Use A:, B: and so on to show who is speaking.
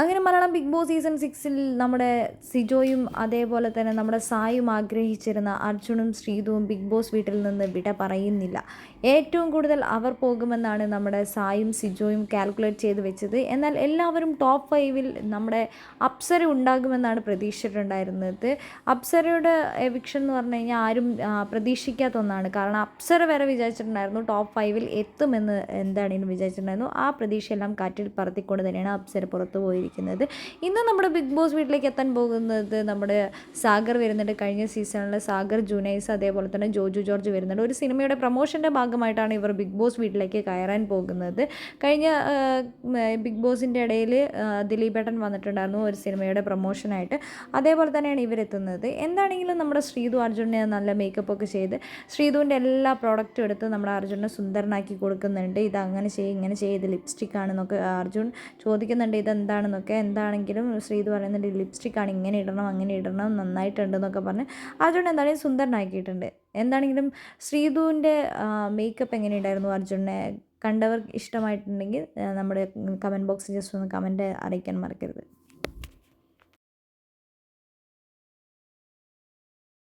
A: അങ്ങനെ Malayalam big boss season സിക്സിൽ നമ്മുടെ സിജോയും അതേപോലെ തന്നെ നമ്മുടെ സായും ആഗ്രഹിച്ചിരുന്ന അർജുനും ശ്രീതുവും ബിഗ് ബോസ് വീട്ടിൽ നിന്ന് വിട പറയുന്നില്ല. ഏറ്റവും കൂടുതൽ അവർ പോകുമെന്നാണ് നമ്മുടെ സായും സിജോയും കാൽക്കുലേറ്റ് ചെയ്ത് വെച്ചത്. എന്നാൽ എല്ലാവരും ടോപ്പ് ഫൈവിൽ നമ്മുടെ അപ്സര ഉണ്ടാകുമെന്നാണ് പ്രതീക്ഷിച്ചിട്ടുണ്ടായിരുന്നത്. അപ്സരയുടെ എവിക്ഷൻ എന്ന് പറഞ്ഞു കഴിഞ്ഞാൽ ആരും പ്രതീക്ഷിക്കാത്ത ഒന്നാണ്. കാരണം അപ്സര വരെ വിചാരിച്ചിട്ടുണ്ടായിരുന്നു ടോപ്പ് ഫൈവിൽ എത്തുമെന്ന് എന്താണെങ്കിലും വിചാരിച്ചിട്ടുണ്ടായിരുന്നു. ആ പ്രതീക്ഷയെല്ലാം കാറ്റിൽ പറത്തിക്കൊണ്ട് തന്നെയാണ് അപ്സര പുറത്തു ഇന്ന് നമ്മുടെ ബിഗ് ബോസ് വീട്ടിലേക്ക് എത്താൻ പോകുന്നത് നമ്മുടെ സാഗർ വരുന്നുണ്ട്. കഴിഞ്ഞ സീസണിലെ സാഗർ ജുനൈസ് അതേപോലെ തന്നെ ജോജു ജോർജ് വരുന്നുണ്ട്. ഒരു സിനിമയുടെ പ്രൊമോഷന്റെ ഭാഗമായിട്ടാണ് ഇവർ ബിഗ് ബോസ് വീട്ടിലേക്ക് കയറാൻ പോകുന്നത്. കഴിഞ്ഞ ബിഗ് ബോസിന്റെ ഇടയിൽ ദിലീപേട്ടൻ വന്നിട്ടുണ്ടായിരുന്നു ഒരു സിനിമയുടെ പ്രൊമോഷനായിട്ട്. അതേപോലെ തന്നെയാണ് ഇവരെത്തുന്നത് എന്താണെങ്കിലും നമ്മുടെ ശ്രീതു അർജുനെ നല്ല മേക്കപ്പ് ഒക്കെ ചെയ്ത് ശ്രീതുവിന്റെ എല്ലാ പ്രോഡക്റ്റും എടുത്ത് നമ്മുടെ അർജുനെ സുന്ദരനാക്കി കൊടുക്കുന്നുണ്ട്. ഇത് അങ്ങനെ ചെയ്യും ഇങ്ങനെ ചെയ്ത് ലിപ്സ്റ്റിക് ആണെന്നൊക്കെ അർജുൻ ചോദിക്കുന്നുണ്ട്. ഇത് എന്താണെന്നൊക്കെ എന്താണെങ്കിലും ശ്രീത് പറയുന്നുണ്ട് ലിപ്സ്റ്റിക് ആണ് ഇങ്ങനെ ഇടണം അങ്ങനെ ഇടണം നന്നായിട്ടുണ്ട് എന്നൊക്കെ പറഞ്ഞ്. അർജുൻ എന്താണെങ്കിലും സുന്ദരനാക്കിയിട്ടുണ്ട്. എന്താണെങ്കിലും ശ്രീതുവിന്റെ മേക്കപ്പ് എങ്ങനെ ഉണ്ടായിരുന്നു അർജുനെ? കണ്ടവർ ഇഷ്ടമായിട്ടുണ്ടെങ്കിൽ നമ്മുടെ കമന്റ് ബോക്സിൽ ജസ്റ്റ് ഒന്ന് കമന്റ് അറിയിക്കാൻ മറക്കരുത്.